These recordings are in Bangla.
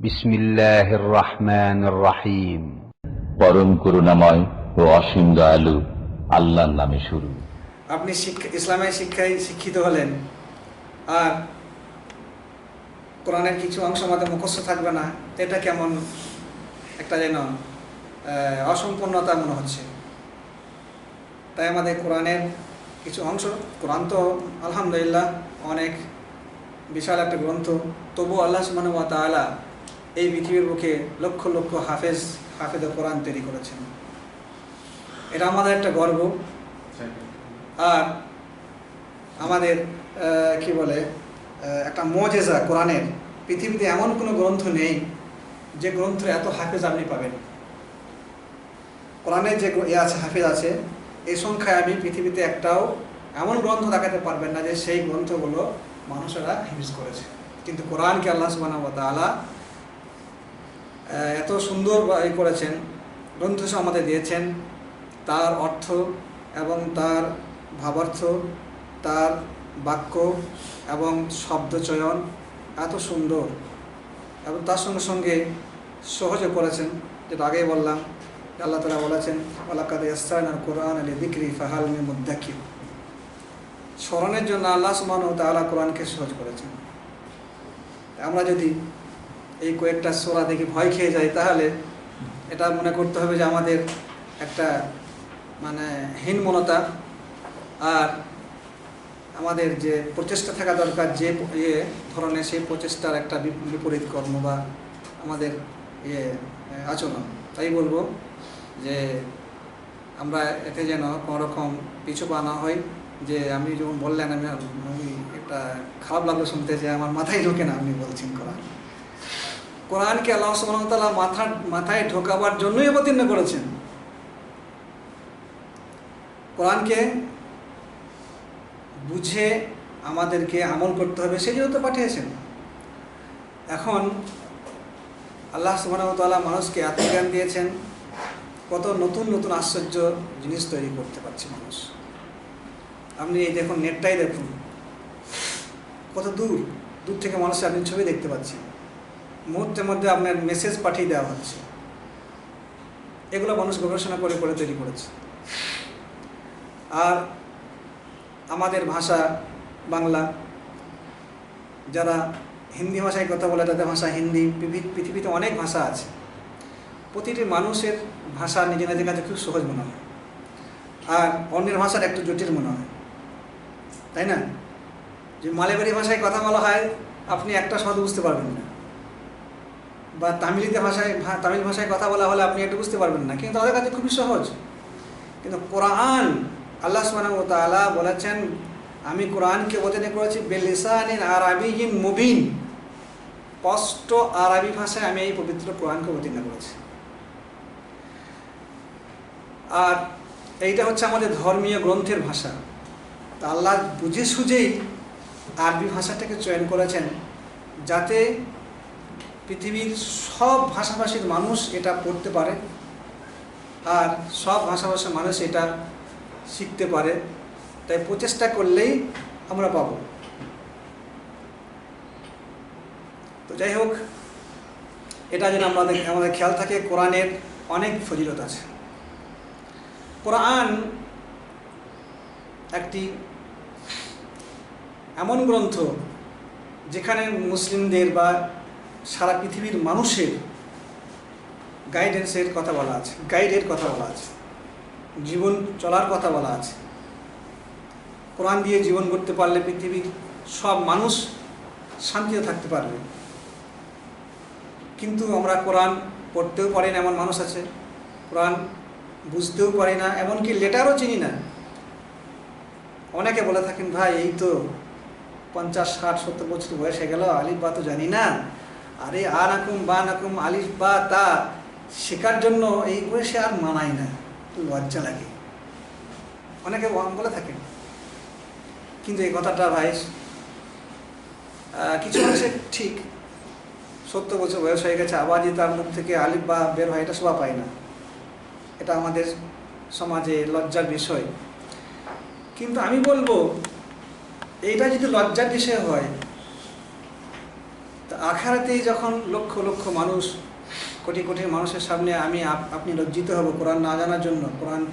বিসমিল্লাহির রহমানির রহিম পরম করুণাময় ও অসীম দয়ালু আল্লাহর নামে শুরু। আপনি শিক্ষা ইসলামের শিক্ষায় শিক্ষিত হলেন আর কোরআনের কিছু অংশ আমাদের মুখস্থ থাকবে না এটা কেমন একটা যেন অসম্পূর্ণতা মনে হচ্ছে। তাই আমাদের কোরআনের কিছু অংশ কোরআন তো আলহামদুলিল্লাহ অনেক বিশাল একটা গ্রন্থ তবুও আল্লাহ সুমান ওয়া তালা এই পৃথিবীর বুকে লক্ষ লক্ষ হাফেজ হাফেজ কোরআন তৈরি করেছেন। এটা আমাদের একটা গর্ব। আর আমাদের কি বলে একটা মজেজা কোরআনের। পৃথিবীতে এমন কোনো গ্রন্থ নেই যে গ্রন্থ এত হাফেজ আপনি পাবেন। কোরআনের যে ইয়ে আছে হাফেজ আছে এই সংখ্যায় আমি পৃথিবীতে একটাও এমন গ্রন্থ দেখাতে পারবেন না যে সেই গ্রন্থগুলো মানুষেরা হিফিজ করেছে। কিন্তু কোরআনকে আল্লাহ আহ, এত সুন্দর ই করেছেন গ্রন্থ আমাদের দিয়েছেন। তার অর্থ এবং তার ভাবার্থ, তার বাক্য এবং শব্দচয়ন এত সুন্দর এবং তার সঙ্গে সঙ্গে সহজে করেছেন, যেটা আগেই বললাম আল্লাহ তালা বলেছেন আল্লাকাদ ইয়াস্তান আর কোরআন আলী দিক্রি ফাহাল মে মুদ্দাকি স্মরণের জন্য আল্লাহ সুমান ও তালা কোরআনকে সহজ করেছেন। আমরা যদি এই কয়েকটা সোরা দেখে ভয় খেয়ে যাই তাহলে এটা মনে করতে হবে যে আমাদের একটা মানে হীনমনতা আর আমাদের যে প্রচেষ্টা থাকা দরকার, যে ইয়ে ধরনের সেই প্রচেষ্টার একটা বিপরীত কর্ম বা আমাদের ইয়ে আচরণ। তাই বলব যে আমরা এতে যেন কোনো রকম পিছু পা না হয় যে আমি যখন বললেন, আমি আমি একটা খারাপ লাগল শুনতে যে আমার মাথায় ঢোকে না, আপনি বলছেন কোরআন কোরআনকে আল্লাহ সুবহানাহু তাআলা মাথা, মাথায় ঢোকাবার জন্যই অবতীর্ণ করেছেন। কোরআনকে বুঝে আমাদেরকে আমল করতে হবে, সেই জন্য তো পাঠিয়েছেন। এখন আল্লাহ সুবহানাহু তাআলা মানুষকে আত্মজ্ঞান দিয়েছেন, কত নতুন নতুন আশ্চর্য জিনিস তৈরি করতে পারছে মানুষ। আপনি এই দেখুন, নেটটাই দেখুন। কত দূর দূর থেকে মানুষের আপনি ছবি দেখতে পাচ্ছেন। মুহূর্তের মধ্যে আপনার মেসেজ পাঠিয়ে দেওয়া হচ্ছে। এগুলো মানুষ গবেষণা করে করে তৈরি করেছে। আর আমাদের ভাষা, বাংলা, যারা হিন্দি ভাষায় কথা বলে, তাদের ভাষা হিন্দি পৃথিবীতে অনেক ভাষা আছে। প্রতিটি মানুষের ভাষা নিজের নিজের কাছে খুব সহজ মনে হয়। আর অন্যের ভাষার একটু জটিল মনে হয়। তাই না? যে মালেবাড়ি ভাষায় কথা বলা হয়, আপনি একটা শব্দ বুঝতে পারবেন না। বা তামিলিতে ভাষায় তামিল ভাষায় কথা বলা হলে আপনি একটু বুঝতে পারবেন না। কিন্তু তাদের কাছে খুবই সহজ। কিন্তু কোরআন, আল্লাহ তাআলা বলেছেন, আমি কোরআনকে অবতীর্ণ করেছি বেলিসানিন আরাবিয়িন মুবিন। স্পষ্ট আরবি ভাষায় আমি এই পবিত্র কোরআনকে অবতীর্ণ করেছি। আর এইটা হচ্ছে আমাদের ধর্মীয় গ্রন্থের ভাষা। তা আল্লাহ বুঝে সুঝেই আরবি ভাষাটাকে চয়ন করেছেন, যাতে পৃথিবীর সব ভাষাভাষীর মানুষ এটা পড়তে পারে আর সব ভাষাভাষীর মানুষ এটা শিখতে পারে। তাই প্রচেষ্টা করলেই আমরা পাবো। তো যাই হোক, এটা যেন আমাদের আমাদের খেয়াল থাকে, কোরআনের অনেক ফজিলত আছে। কোরআন একটি এমন গ্রন্থ যেখানে মুসলিমদের বা সারা পৃথিবীর মানুষের গাইডেন্সের কথা বলা আছে গাইডের কথা বলা আছে, জীবন চলার কথা বলা আছে। কোরআন দিয়ে জীবন করতে পারলে পৃথিবীর সব মানুষ শান্তিতে থাকতে পারবে। কিন্তু আমরা কোরআন পড়তেও পারি না, এমন মানুষ আছে। কোরআন বুঝতেও পারি না, এমনকি লেটারও চিনি না। অনেকে বলে থাকেন, ভাই, এই তো পঞ্চাশ, ষাট, সত্তর বছর বয়স হয়ে গেল, আলিফ বা তো জানি না। আরে আ নাকুম বা নাকুম আলিফ বা তা, শেখার জন্য এই বয়সে আর মানায় না লজ্জা লাগে। অনেকে ওয়াম বলে থাকেন। কিন্তু এই কথাটা ভাই কিছু মানুষের ঠিক সত্য বছর বয়স হয়ে গেছে, আবার যে তার মুখ থেকে আলিফ বা বের হয়, এটা শোভা পায় না। এটা আমাদের সমাজে লজ্জার বিষয়। কিন্তু আমি বলব, এইটা যদি লজ্জার বিষয় হয় তা আখারাতেই যখন লক্ষ লক্ষ মানুষ, কোটি কোটি মানুষের সামনে আমি আপ- আপনি লজ্জিত হব কোরআন না জানার জন্য, কোরআন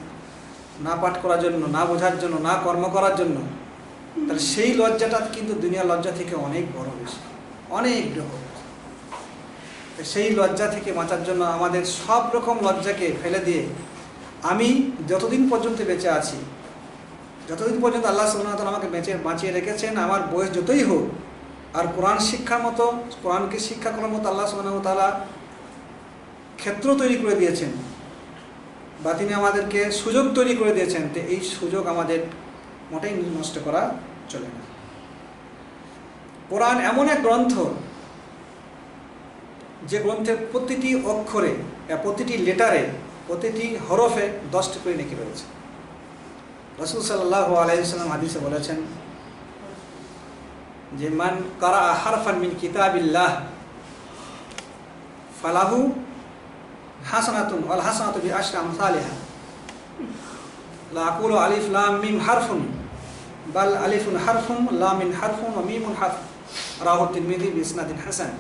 না পাঠ করার জন্য, না বোঝার জন্য, না কর্ম করার জন্য, তাহলে সেই লজ্জাটা কিন্তু দুনিয়ার লজ্জা থেকে অনেক বড় বেশি, অনেক রকম সেই লজ্জা থেকে বাঁচার জন্য আমাদের সব রকম লজ্জাকে ফেলে দিয়ে আমি যতদিন পর্যন্ত বেঁচে আছি, যতদিন পর্যন্ত আল্লাহ সুবহানাহু আমাকে বেঁচে, বাঁচিয়ে রেখেছেন, আমার বয়স যতই হোক আর কোরআন শিক্ষার মতো, কোরআনকে শিক্ষা করার মতো আল্লাহ সুবহানাহু তাআলা ক্ষেত্র তৈরি করে দিয়েছেন। বা তিনি আমাদেরকে সুযোগ তৈরি করে দিয়েছেন তো এই সুযোগ আমাদের মোটেই নষ্ট করা চলে না। কোরআন এমন এক গ্রন্থ, যে গ্রন্থের প্রতিটি অক্ষরে প্রতিটি লেটারে, প্রতিটি হরফে দশটি করে নেকি রয়েছে। রসুল সাল্লাহ আলাইসাল্লাম হাদিসে বলেছেন যে মান কারা হারফান মিন কিতাবিল্লাহ, ফালাহু হাসানাতুন ওয়াল হাসানাতু বি আশরি আমসালিহা। লা আকুলু আলিফ লাম মিম হারফুন, বাল আলিফুন হারফুন, লামিন হারফুন ওয়া মিমুন হারফ রাহু তিরমিজি বিসনাদিন হাসান।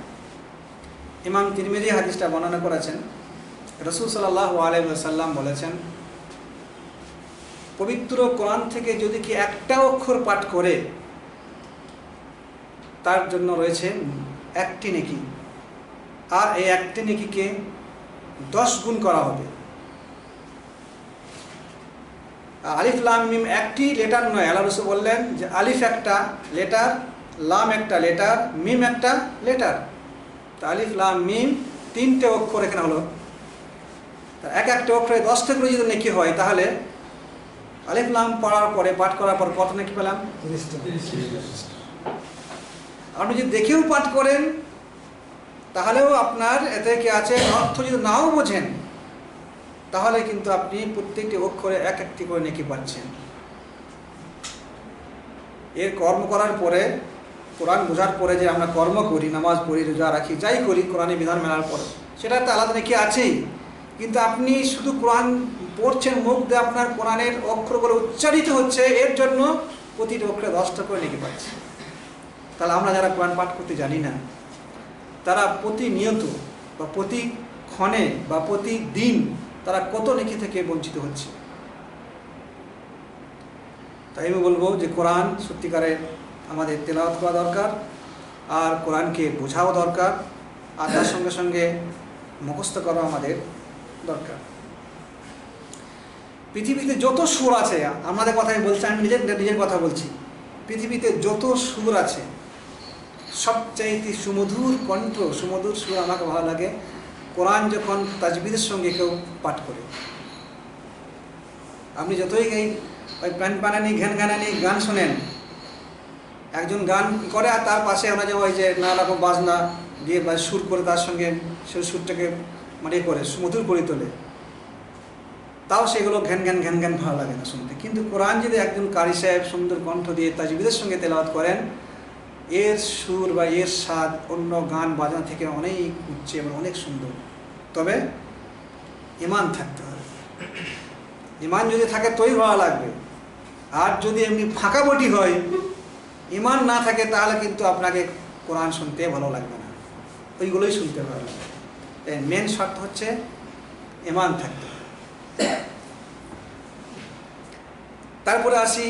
ইমাম তিরমিজি হাদিসটা বর্ণনা করেছেন। রসুল সাল্লাহ আলাইসাল্লাম বলেছেন, পবিত্র কোরআন থেকে যদি কি একটা অক্ষর পাঠ করে তার জন্য রয়েছে একটি নেকি। আর এই একটি নেকিকে দশ গুণ করা হবে। আলিফ, লাম, মিম একটি লেটার নয়। আল্লাহ রসুল বললেন যে আলিফ একটা লেটার, লাম একটা লেটার, মিম একটা লেটার। তা আলিফ, লাম, মিম তিনটে অক্ষর এখানে হলো। এক একটা অক্ষরে দশটা করে যদি নেকি হয়, তাহলে আলিফ, লাম পড়ার পরে, পাঠ করার পর কত নাকি পেলাম? আপনি যদি দেখেও পাঠ করেন, তাহলেও আপনার এতে কি আছে? অর্থ যদি নাও বোঝেন, তাহলে কিন্তু আপনি প্রত্যেকটি অক্ষরে এক একটি করে নেকি পাচ্ছেন। এর কর্ম করার পরে, কোরআন বোঝার পরে যে আমরা কর্ম করি, নামাজ পড়ি, রোজা রাখি, যাই করি কোরআনের বিধান মেলার পরে, সেটা তো আলাদা নাকি আছেই। কিন্তু আপনি শুধু কোরআন পড়ছেন, মুখ দিয়ে আপনার কোরআনের অক্ষরগুলো উচ্চারিত হচ্ছে, এর জন্য প্রতিটি অক্ষরে দশটা করে নেকি পাচ্ছে তাহলে আমরা যারা কোরআন পাঠ করতে জানি না, তারা প্রতিনিয়ত বা প্রতি ক্ষণে বা প্রতিদিন তারা কত নেকি থেকে বঞ্চিত হচ্ছে? তাই আমি বলব যে কোরআন সত্যিকারে আমাদের তেলাওয়াত করা দরকার, আর কোরআনকে বোঝাও দরকার, আর তার সঙ্গে সঙ্গে মুখস্থ করা আমাদের দরকার। পৃথিবীতে যত সুর আছে, আমাদের কথাই বলছি, আমি নিজের নিজের কথা বলছি, পৃথিবীতে যত সুর আছে সবচাইতে সুমধুর কণ্ঠ, সুমধুর সুর আমাকে ভালো লাগে। কোরআন যখন তাজবিদের সঙ্গে কেউ পাঠ করে, আপনি যতই এই ওই প্যান পানানি, ঘ্যান ঘ্যানানি গান শোনেন, একজন গান করে আর তার পাশে আমরা যেমন ওই যে নানা রকম বাজনা দিয়ে বা সুর করে তার সঙ্গে সে সুরটাকে মানে করে, সুমধুর করে তোলে। তাও সেগুলো ঘ্যান ঘ্যান ঘ্যান ঘ্যান ভালো লাগে না শুনতে। কিন্তু কোরআন যদি একজন কারি সাহেব সুন্দর কণ্ঠ দিয়ে তাজবিদের সঙ্গে তেলাওয়াত করেন এর সুর বা এর স্বাদ অন্য গান বাজনা থেকে অনেক উচ্চে এবং অনেক সুন্দর। তবে ইমান থাকতে হবে। ইমান যদি থাকে তোই ভালো লাগবে। আর যদি এমনি ফাঁকা বটি হয় ইমান না থাকে তাহলে কিন্তু আপনাকে কোরআন শুনতে ভালো লাগবে না। ওইগুলোই শুনতে ভালো লাগবে তাই মেন শর্ত হচ্ছে ইমান থাকতে হবে। তারপরে আসি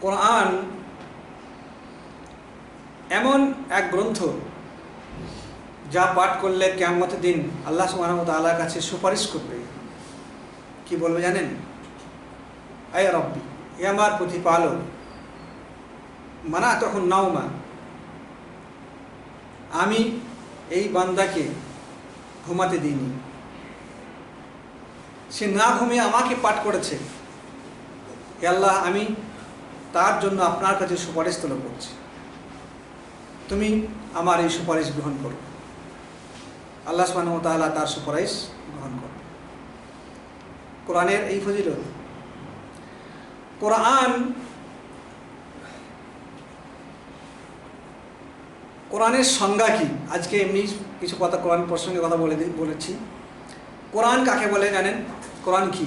কোরআন এমন এক গ্রন্থ যা পাঠ করলে কেমতের দিন আল্লাহ ওয়া তাআলার কাছে সুপারিশ করবে। কি বলবে জানেন? আয় রব্বি এ আমার প্রতিপালক মানা তখন নাওমা, আমি এই বান্দাকে ঘুমাতে দিইনি। সে না ঘুমিয়ে আমাকে পাঠ করেছে। আল্লাহ, আমি তার জন্য আপনার কাছে সুপারিশ তোলা করছি। তুমি আমার এই সুপারিশ গ্রহণ করো। আল্লাহ তাআলা তার সুপারিশ গ্রহণ করো। কোরআনের এই ফজিলত, কোরআন কোরআনের সংজ্ঞা কি? আজকে এমনি কিছু কথা কোরআন প্রসঙ্গে কথা বলে বলেছি। কোরআন কাকে বলে জানেন? কোরআন কি?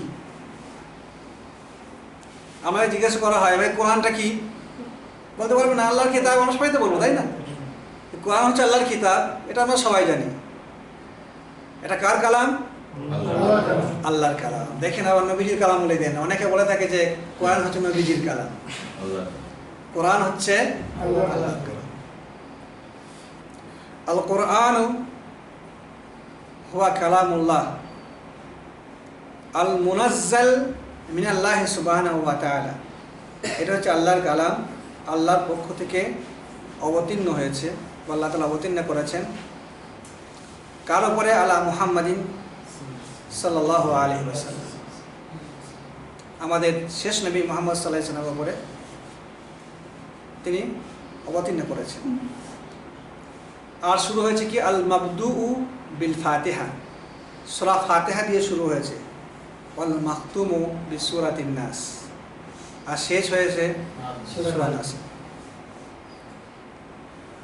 আমাকে জিজ্ঞাসা করা হয়, ভাই, কোরআনটা কি? বলতে পারবে না, আল্লাহর কিতাব আমরা সবাই তো বলব, তাই না? কোরআন হচ্ছে আল্লাহর কিতাব, এটা আমরা সবাই জানি। এটা কার কালাম? আল্লাহর কালাম। দেখেন আবার নবীজির কালাম বলে দেন। অনেকে বলে থাকে যে কোরআন হচ্ছে নবীজির কালাম। কোরআন হচ্ছে আল্লাহর কালাম। আল কোরআন হুয়া কালামুল্লাহ। আল মুনাজ্জাল মিনাল্লাহ সুবহানাহু ওয়া তাআলা। এটা হচ্ছে আল্লাহর কালাম। আল্লাহর পক্ষ থেকে অবতীর্ণ হয়েছে। আল্লাহ তালা অবতীর্ণ করেছেন। কার উপরে আলা মুহাম্মাদিন সাল্লাহ আলী ওসাল্লাম আমাদের শেষ নবী মোহাম্মদ সাল্লাহ সাল্লামের উপরে তিনি অবতীর্ণ করেছেন। আর শুরু হয়েছে কি? আল মাবদু উ বিল ফাতেহা। সুরা ফাতেহা দিয়ে শুরু হয়েছে। অল মাহতুমু বিসুরাতিন নাস। আর শেষ হয়েছে সূরা নাস।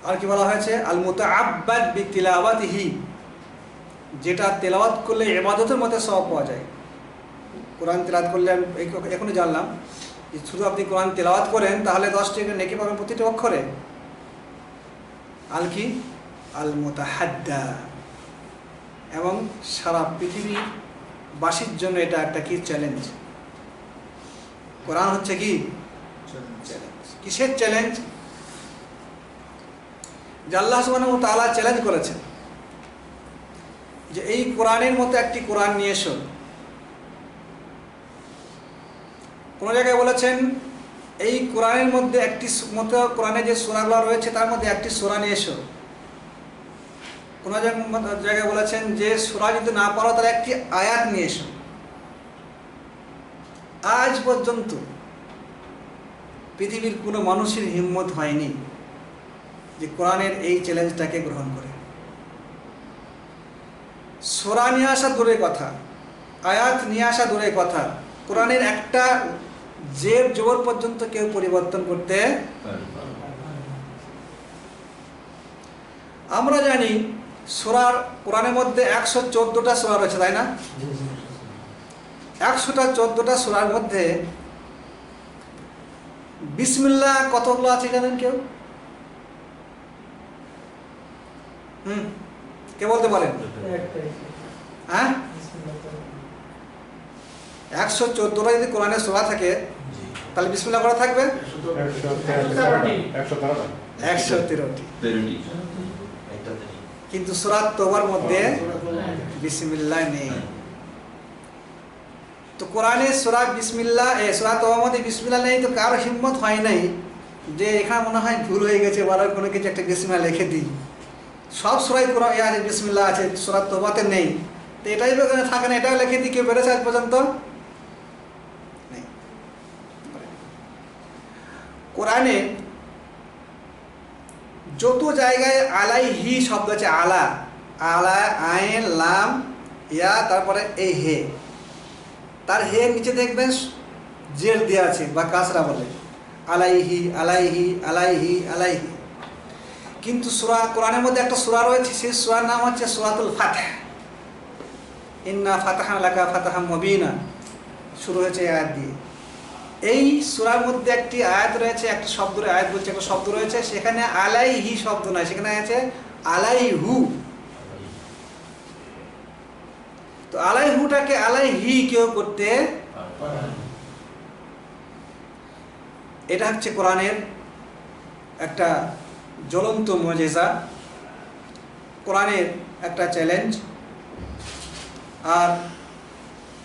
আর কি বলা হয়েছে? আল মুতাআব্বাদ বিতিলাওয়াতিহি যেটা তেলাওয়াত করলে ইবাদতের মধ্যে সওয়াব পাওয়া যায়। কোরআন তেলাওয়াত করলে আমি এখনই জানলাম যে শুধু আপনি কোরআন তেলাওয়াত করেন তাহলে দশ টাকা নেকি পাবেন প্রতিটি অক্ষরে। আল কি? আল মুতাহাদ্দা এবং সারা পৃথিবীর বাসীর জন্য এটা একটা কি? চ্যালেঞ্জ। কোরআন হচ্ছে কি? চ্যালেঞ্জ। কিসের চ্যালেঞ্জ? যে আল্লাহ সুবহানাহু ওয়া তাআলা চ্যালেঞ্জ করেছেন। যে এই কোরআনের মতো একটি কোরআন নিয়ে এসো। কোনো জায়গায় বলেছেন, এই কোরআনের মধ্যে একটি মতো কোরআনে যে সোরাগুলো রয়েছে, তার মধ্যে একটি সোরা নিয়ে এসো। কোনো জায়গায়- জায়গায় বলেছেন যে সোরা যদি না পারো তাহলে একটি আয়াত নিয়ে এসো। আজ পর্যন্ত পৃথিবীর কোনো মানুষের হিম্মত হয়নি। যে কোরআনের এই চ্যালেঞ্জটাকে গ্রহণ করে। সোরা নিয়ে আসা দূরের কথা, আয়াত নিয়ে আসা দূরের কথা, কোরআনের একটা জের জোর পর্যন্ত কেউ পরিবর্তন করতে আমরা জানি সোরার, কোরআনের মধ্যে একশো চোদ্দোটা সোরা রয়েছে, তাই না? একশোটা চোদ্দোটা সোরার মধ্যে বিসমিল্লা কতগুলো আছে জানেন কেউ? হুম। কে বলতে পারেন হ্যাঁ? একশো চোদ্দোটা যদি কোরআনের সোরা থাকে তাহলে বিসমিল্লা করা থাকবে? একশো তেরোটি। কিন্তু সুরাত তোবার মধ্যে বিসমিল্লাহ নেই। তো কোরআনে সুরা বিসমিল্লাহ এ সুরা তোবার মধ্যে বিসমিল্লাহ নেই তো কারও হিম্মত হয় নাই যে এখানে মনে হয় ভুল হয়ে গেছে বা কোনো কিছু একটা বিসমিল্লাহ লিখে দিই। সব সুরাই কোরআন আছে বিসমিল্লাহ আছে সুরাত তোবাতে নেই। তো এটাই থাকে না এটাও লিখে দিই, কেউ বেড়েছে আজ পর্যন্ত? কোরআনে যত জায়গায় আলাই, হি শব্দ আছে, আলা। আলা, আইন, লাম, ইয়া, তারপরে এই হে। তার হে নিচে দেখবেন, জেল দেওয়া আছে, বা কাসরা বলে। আলাইহি আলাইহি আলাইহি আলাইহি কিন্তু সুরা কোরআনের মধ্যে একটা সুরা রয়েছে, সেই সুরার নাম হচ্ছে সুরাতুল ফাতহ। ইন্না ফাতাহা লাকা ফাতাহা মবিনা। শুরু হয়েছে আয়াত দিয়ে। এই সুরার মধ্যে একটি আয়াত রয়েছে, একটা শব্দ আয়াত বলছে একটা শব্দ রয়েছে, সেখানে আলাই হি শব্দ নয় সেখানে আছে আলাই হু তো আলাই হুটাকে আলাই হি কেউ করতে এটা হচ্ছে কোরআনের একটা জ্বলন্ত মজেজা কোরআনের একটা চ্যালেঞ্জ আর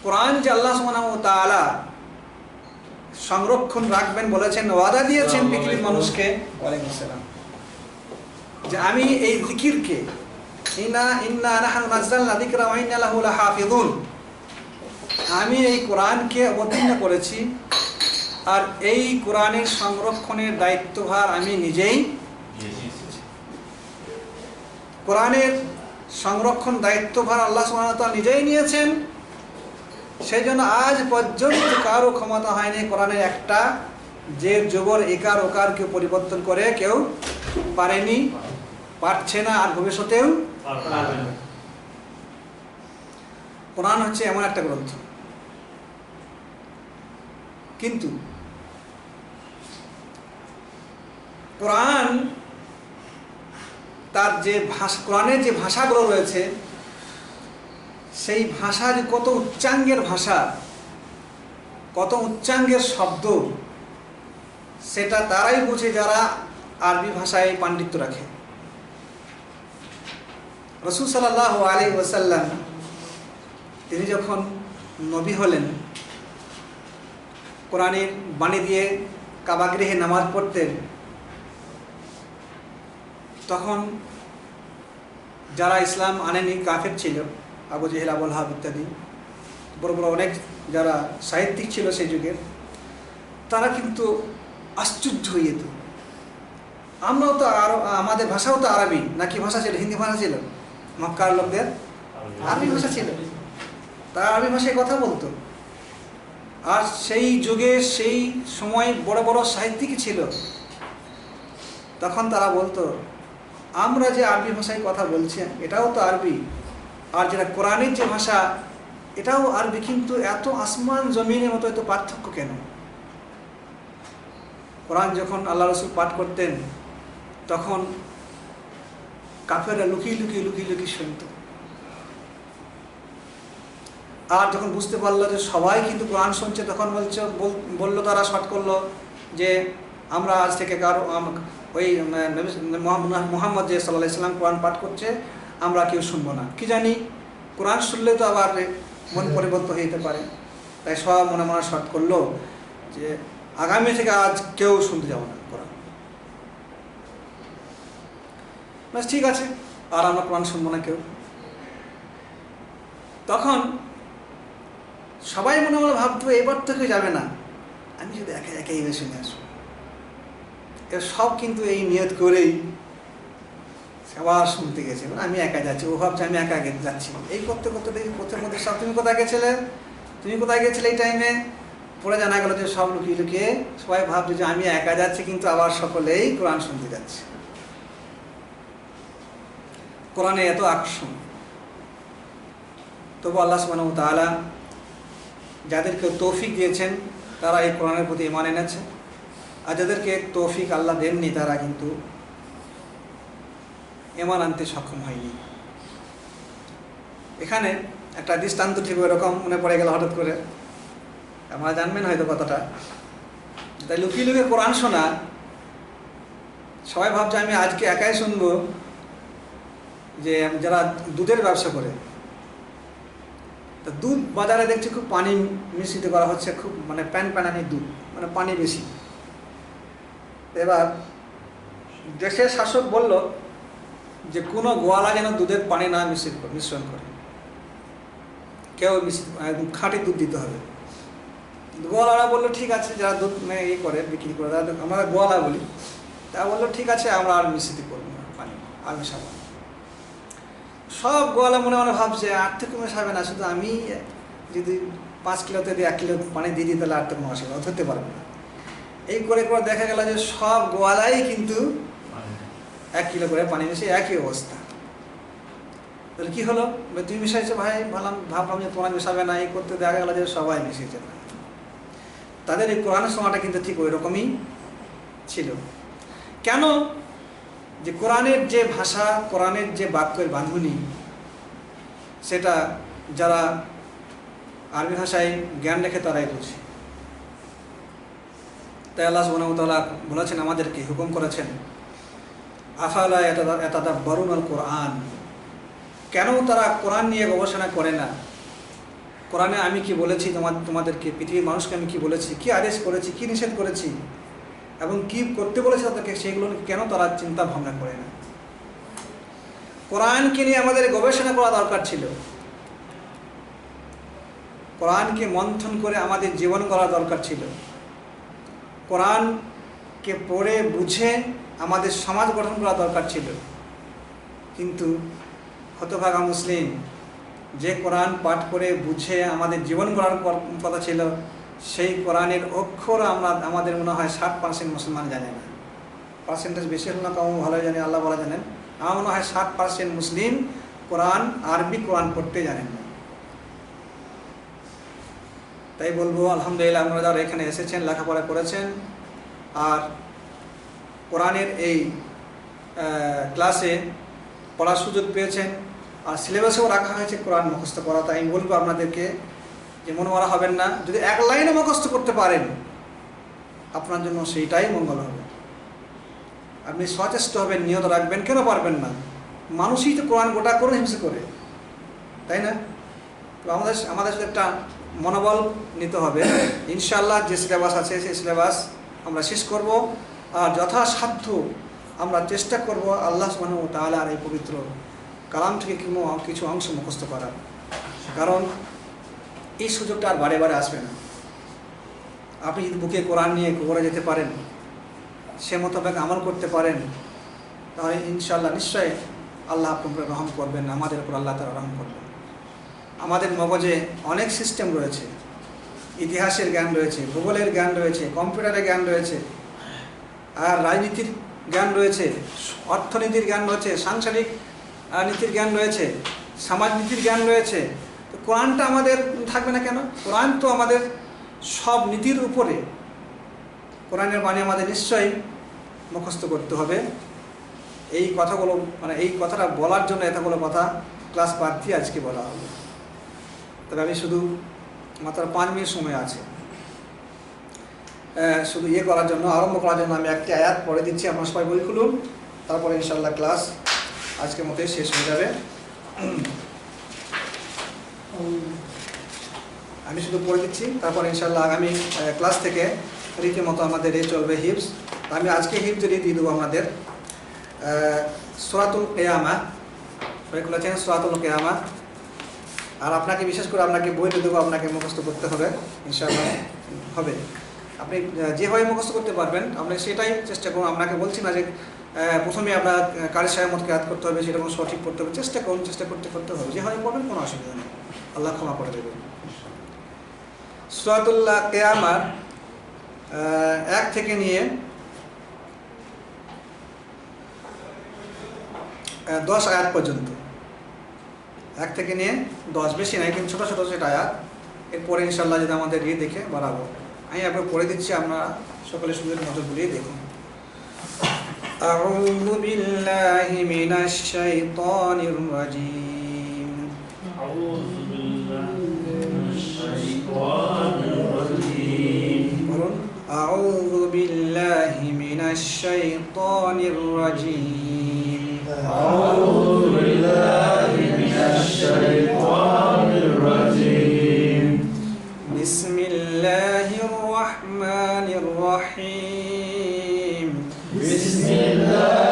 কোরআন যে আল্লাহ সুবহানাহু ওয়া তাআলা সংরক্ষণ রাখবেন বলেছেন ওয়াদা দিয়েছেন পৃথিবীর মানুষকে ওয়ালাইকুম আসসালাম। যে আমি এই জিকিরকে ইনা ইন্না নাহনু নাযালনা যিকরা ওয়া ইন্না লাহু লাহাফিযুন। আমি এই কোরআনকে অবতীর্ণ করেছি আর এই কোরআনের সংরক্ষণের দায়িত্বভার আমি নিজেই কোরআনের সংরক্ষণ দায়িত্বভার আল্লাহ সুবহানাহু নিজেই নিয়েছেন। সেই জন্য আজ পর্যন্ত কারও ক্ষমতা হয়নি কোরআনের একটা, যে জবর একার ওকারকে পরিবর্তন করে কেউ পারেনি, পারছে না আর ভবিষ্যতেও কোরআন হচ্ছে এমন একটা গ্রন্থ। কিন্তু কোরআন তার যে ভাষা, কোরআনের যে ভাষাগুলো রয়েছে, সেই ভাষা যে কত উচ্চাঙ্গের ভাষা, কত উচ্চাঙ্গের শব্দ, সেটা তারাই বুঝে যারা আরবি ভাষায় পাণ্ডিত্য রাখে। রসুল সাল্লাহ আলী ওসাল্লাম তিনি যখন নবী হলেন, কোরআনের বাণী দিয়ে কাবাগৃহে নামাজ পড়তেন তখন যারা ইসলাম আনেনি, কাফের ছিল, আবু জেহেল আবুল হাব ইত্যাদি, বড় বড় অনেক যারা সাহিত্যিক ছিল সেই যুগের তারা কিন্তু আশ্চর্য হয়ে যেত। আমরাও তো আরও, আমাদের ভাষাও তো আরবি, নাকি ভাষা ছিল, হিন্দি ভাষা ছিল? মক্কার লোকদের আরবি ভাষা ছিল। তারা আরবি ভাষায় কথা বলতো। আর সেই যুগে, সেই সময় বড় বড় সাহিত্যিক ছিল। তখন তারা বলতো আমরা যে আরবি ভাষায় কথা বলছি, এটাও তো আরবি। আর যেটা কোরআনের যে ভাষা, এটাও আরবি, কিন্তু এত আসমান জমিনের মতো এত পার্থক্য কেন? কোরআন যখন আল্লাহ রসুল পাঠ করতেন, তখন কাফেররা লুকিয়ে লুকিয়ে লুকিয়ে লুকিয়ে শুনত। আর যখন বুঝতে পারল যে সবাই কিন্তু কোরআন শুনছে, তখন বলছে, বল- বলল তারা শর্ট করল যে, আমরা আজ থেকে কারও ওই মোহাম্মদ যে সাল্লাহ ইসলাম কোরআন পাঠ করছে, আমরা কেউ শুনব না। কি জানি? কোরআন শুনলে তো আবার মন পরিবর্তন হয়ে যেতে পারে। তাই সব মনে মনে শর্ট করল যে আগামী থেকে আজ কেউ শুনতে যাব না কোরআন। ব্যাস, ঠিক আছে। আর আমরা কোরআন শুনব না কেউ। তখন সবাই মনে মনে ভাবতো, এবার তো কেউ যাবে না। আমি যদি একা একাই শুনে আসব। সব কিন্তু এই নিয়ত করেই সবার শুনতে গেছে। আমি একা যাচ্ছি। ও ভাবছে আমি একা যাচ্ছি। এই করতে করতে দেখি পথের মধ্যে সব, তুমি কোথায় গেছিলে? তুমি কোথায় গেছিলে এই টাইমে পরে জানা গেল যে সব লুকিয়ে লুকিয়ে সবাই ভাবছে যে আমি একা যাচ্ছি, কিন্তু আবার সকলেই কোরআন শুনতে যাচ্ছে। কোরআনে এত আকর্ষণ। তবু আল্লাহ সুবহানাহু ওয়া তাআলা যাদেরকে তৌফিক দিয়েছেন, তারা এই কোরআনের প্রতি ইমান এনেছে। আর যাদেরকে তৌফিক আল্লাহ দেননি, তারা কিন্তু এমান আনতে সক্ষম হয়নি। এখানে একটা দৃষ্টান্ত ঠিক এরকম মনে পড়ে গেল হঠাৎ করে। আপনারা জানবেন হয়তো কথাটা। তাই লুকিয়ে লুকিয়ে কোরআন শোনা, সবাই ভাবছে আমি আজকে একাই শুনব যে যারা দুধের ব্যবসা করে। তা দুধ বাজারে দেখছি খুব পানি মিশ্রিত করা হচ্ছে, খুব মানে প্যান প্যানানি দুধ মানে পানি বেশি। এবার দেশের শাসক বলল যে কোনো গোয়ালা যেন দুধের পানি না মিশ্রিত মিশ্রণ করে। কেউ একদম খাঁটি দুধ দিতে হবে। গোয়ালারা বলল, ঠিক আছে, যারা দুধ মানে ইয়ে করে, বিক্রি করে, তারা আমরা গোয়ালা বলি। তা বলল, ঠিক আছে, আমরা আর মিশ্রিত করব না পানি, আর মেশাবো সব গোয়ালা মনে মনে ভাবছে, আর তো কোনো মেশাবে না, শুধু আমি যদি পাঁচ কিলোতে এক কিলো পানি দিয়ে দিই, তাহলে আর তো কোনো অসুবিধা ধরতে পারবে না। এই করে করে দেখা গেল যে সব গোয়ালাই কিন্তু এক কিলো করে পানি মিশিয়ে একই অবস্থা। তাহলে কি হলো? তুই মিশাইছো ভাই? ভাবলাম ভাবলাম যে তোমার মিশাবে না। এই করতে দেখা গেল যে সবাই মিশিয়েছে তাদের এই কোরআনের সময়টা কিন্তু ঠিক ওই রকমই ছিল। কেন? যে কোরআনের যে ভাষা, কোরআনের যে বাক্যের বাঁধুনি সেটা যারা আরবি ভাষায় জ্ঞান রেখে তারাই বুঝে। তাই আল্লাহ সুবহানাহু বলেছেন, আমাদেরকে হুকুম করেছেন, আফালা এতাদা বরুণ আল কোরআন কেন তারা কোরআন নিয়ে গবেষণা করে না? কোরআনে আমি কি বলেছি তোমার তোমাদেরকে, পৃথিবীর মানুষকে আমি কি বলেছি, কি আদেশ করেছি, কি নিষেধ করেছি, এবং কি করতে বলেছে তাদেরকে, সেগুলো কেন তারা চিন্তা ভাবনা করে না? কোরআনকে নিয়ে আমাদের গবেষণা করা দরকার ছিল। কোরআনকে মন্থন করে আমাদের জীবন করা দরকার ছিল। কোরআনকে পড়ে, বুঝে আমাদের সমাজ গঠন করা দরকার ছিল। কিন্তু হতভাগা মুসলিম যে কোরআন পাঠ করে, বুঝে আমাদের জীবন গড়ার কথা ছিল, সেই কোরআনের অক্ষর আমরা, আমাদের মনে হয় ষাট পার্সেন্ট মুসলমান জানে না। পার্সেন্টেজ বেশি হল না কম ভালো জানে, আল্লাহ বলা জানেন। আমার মনে হয় ষাট পার্সেন্ট মুসলিম কোরআন, আরবি কোরআন পড়তে জানেন না। তাই বলব, আলহামদুলিল্লাহ আপনারা যারা এখানে এসেছেন, লেখাপড়া করেছেন। আর কোরআনের এই ক্লাসে পড়ার সুযোগ পেয়েছেন। আর সিলেবাসেও রাখা হয়েছে কোরআন মুখস্থ করা তাই আমি বলব আপনাদেরকে যে মনে মারা হবেন না, যদি এক লাইনে মুখস্থ করতে পারেন, আপনার জন্য সেইটাই মঙ্গল হবে। আপনি সচেষ্ট হবেন নিয়ত রাখবেন, কেন পারবেন না? মানুষই তো কোরআন গোটা করে হিংসে করে, তাই না? তো আমাদের আমাদের একটা মনোবল নিতে হবে। ইনশাল্লাহ যে সিলেবাস আছে, সেই সিলেবাস আমরা শেষ করব। আর যথাসাধ্য আমরা চেষ্টা করব আল্লাহ ওয়া তাআলার এই পবিত্র কালাম থেকে কিছু অংশ মুখস্থ করার। কারণ এই সুযোগটা আর বারে বারে আসবে না। আপনি যদি বুকে কোরআন নিয়ে কবরে যেতে পারেন, সে মোতাবেক আমল করতে পারেন, তাহলে ইনশাল্লাহ নিশ্চয়ই আল্লাহ আপনার রহম করবেন, আমাদের উপর আল্লাহ তারা রহম করবেন। আমাদের মগজে অনেক সিস্টেম রয়েছে। ইতিহাসের জ্ঞান রয়েছে, ভূগোলের জ্ঞান রয়েছে, কম্পিউটারের জ্ঞান রয়েছে, আর রাজনীতির জ্ঞান রয়েছে, অর্থনীতির জ্ঞান রয়েছে, সাংসারিক নীতির জ্ঞান রয়েছে সমাজনীতির জ্ঞান রয়েছে। তো কোরআনটা আমাদের থাকবে না কেন? কোরআন তো আমাদের সব নীতির উপরে। কোরআনের বাণী আমাদের নিশ্চয়ই মুখস্থ করতে হবে। এই কথাগুলো মানে এই কথাটা বলার জন্য এতগুলো কথা ক্লাস বাদ দিয়ে আজকে বলা হবে। তবে আমি শুধু মাত্র পাঁচ মিনিট সময় আছে। শুধু ইয়ে করার জন্য আরম্ভ করার জন্য আমি একটি আয়াত পড়ে দিচ্ছি আপনার সবাই বই খুলুন। তারপরে ইনশাল্লাহ ক্লাস আজকের মতোই শেষ হয়ে যাবে। আমি শুধু পড়ে দিচ্ছি তারপর ইনশাল্লাহ আগামী ক্লাস থেকে রীতিমতো আমাদের এই চলবে হিপস আমি আজকে হিপস যদি দিয়ে দেবো আমাদের আহ, সুরাতুল কেয়ামা সবাই খুলেছেন কেয়ামা আর আপনাকে বিশেষ করে আপনাকে বইটা দেবো, আপনাকে মুখস্থ করতে হবে, ইনশাআল্লাহ হবে। আপনি যেভাবে মুখস্থ করতে পারবেন আপনি সেটাই চেষ্টা করুন আপনাকে বলছি না যে প্রথমে আপনার কারি সাহেব মতকে আয়াত করতে হবে, সেটা সঠিক করতে হবে, চেষ্টা করুন, চেষ্টা করতে করতে হবে। যেভাবে পড়বেন কোনো অসুবিধা নেই। আল্লাহ ক্ষমা করে দেবেন। সুরাতুল্লাহ কেয়ামার এক থেকে নিয়ে দশ আয়াত পর্যন্ত। এক থেকে নিয়ে দশ বেশি নাই কিন্তু ছোটো ছোটো সেটা আয়াত এরপরে ইনশাল্লাহ যদি আমাদের ইয়ে দেখে বাড়াবো আমি একবার পড়ে দিচ্ছি আপনারা সকলে সুন্দর নজর বুলিয়ে দেখুন أعوذ بالله من الشيطان الرجيم أعوذ بالله من الشيطان الرجيم বলুন أعوذ بالله من الشيطان الرجيم أعوذ بالله الله الرحمن الرحيم. بسم الله.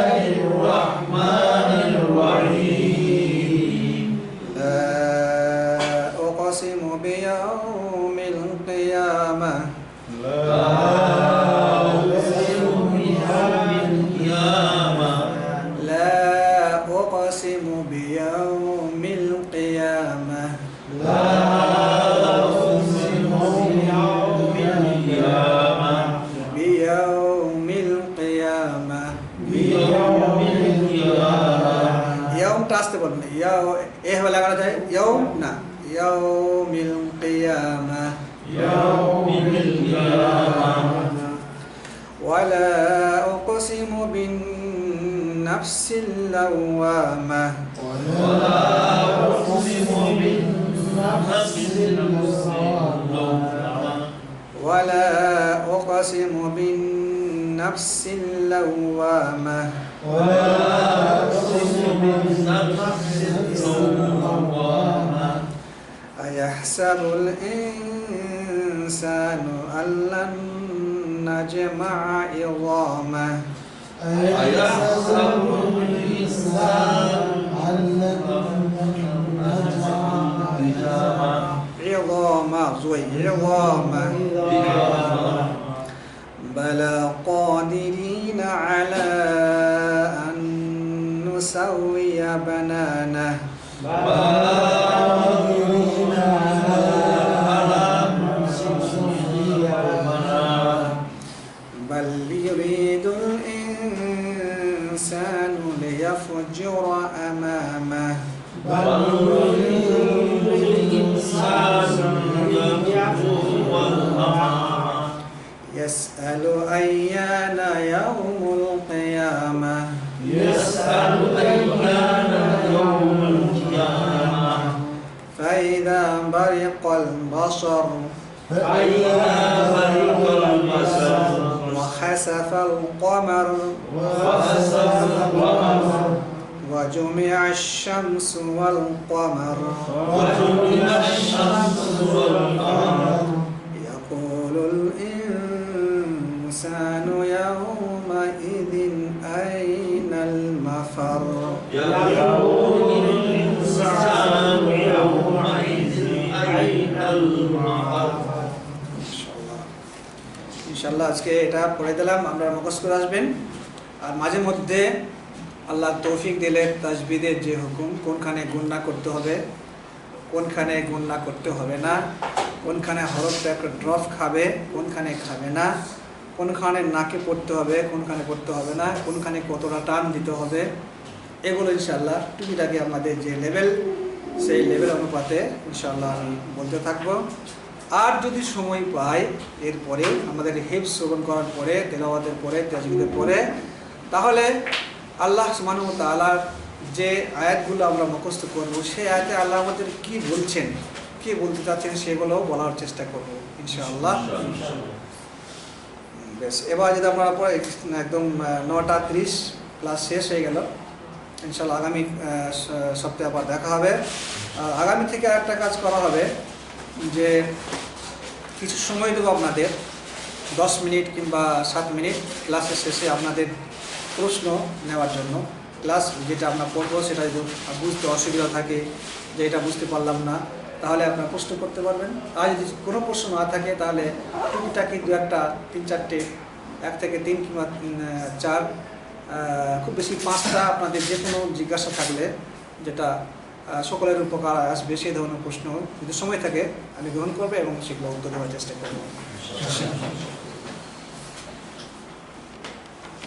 اللوامة ولا أقسم بالنفس اللوامة. ولا أقسم بالنفس اللوامة ولا أقسم بالنفس اللوامة أيحسب الإنسان أن لن نجمع عظامه؟ أيحسب الإنسان عظاما زوي عظاما بلى قادرين على أن نسوي بنانه قادرين على أن نسوي بنانه. بل يريد الإنسان ليفجر أمامه. بل يسأل أيان يوم القيامة. يسأل أيان يوم القيامة فإذا برق البشر فإذا برق وخسف القمر. وخسف القمر وجمع الشمس والقمر وجمع الشمس والقمر. يقول الإنسان يومئذ أين المفر؟ يقول ইনশাল্লাহ আজকে এটা পড়ে দিলাম আমরা মুখস্থ করে আসবেন। আর মাঝে মধ্যে আল্লাহ তৌফিক দিলে তাজবিদের যে হুকুম, কোনখানে গুন্না করতে হবে, কোনখানে গুন্না করতে হবে না, কোনখানে হরফটা একটা ড্রপ খাবে, কোনখানে খাবে না, কোনখানে নাকে পড়তে হবে, কোনখানে পড়তে হবে না, কোনখানে কতটা টান দিতে হবে, এগুলো ইনশাল্লাহ টুকিটাকি আমাদের যে লেভেল সেই লেভেল অনুপাতে ইনশাল্লাহ আমি বলতে থাকব। আর যদি সময় পাই এরপরে আমাদের হেফ শ্রবণ করার পরে তেলাওয়াতের পরে তেজবিদের পরে তাহলে আল্লাহ ওয়া তাআলার যে আয়াতগুলো আমরা মুখস্থ করব সেই আয়াতে আল্লাহ আমাদের কি বলছেন কি বলতে চাচ্ছেন সেগুলো বলার চেষ্টা করব ইনশাআল্লাহ। বেশ এবার যদি আমরা একদম নটা ত্রিশ ক্লাস শেষ হয়ে গেল ইনশাল্লাহ আগামী সপ্তাহে আবার দেখা হবে। আর আগামী থেকে একটা কাজ করা হবে যে কিছু সময় দেবো আপনাদের, দশ মিনিট কিংবা সাত মিনিট ক্লাসের শেষে আপনাদের প্রশ্ন নেওয়ার জন্য। ক্লাস যেটা আমরা পড়ব সেটা যদি বুঝতে অসুবিধা থাকে, যে এটা বুঝতে পারলাম না, তাহলে আপনারা প্রশ্ন করতে পারবেন। আর যদি কোনো প্রশ্ন না থাকে, তাহলে টুকিটাকি দু একটা, তিন চারটে, এক থেকে তিন কিংবা চার খুব বেশি পাঁচটা আপনাদের যে কোনো জিজ্ঞাসা থাকলে, যেটা সকলের উপকার আসবে সেই ধরনের প্রশ্ন যদি সময় থাকে, আমি গ্রহণ করব এবং সেগুলো উত্তর দেওয়ার চেষ্টা করব।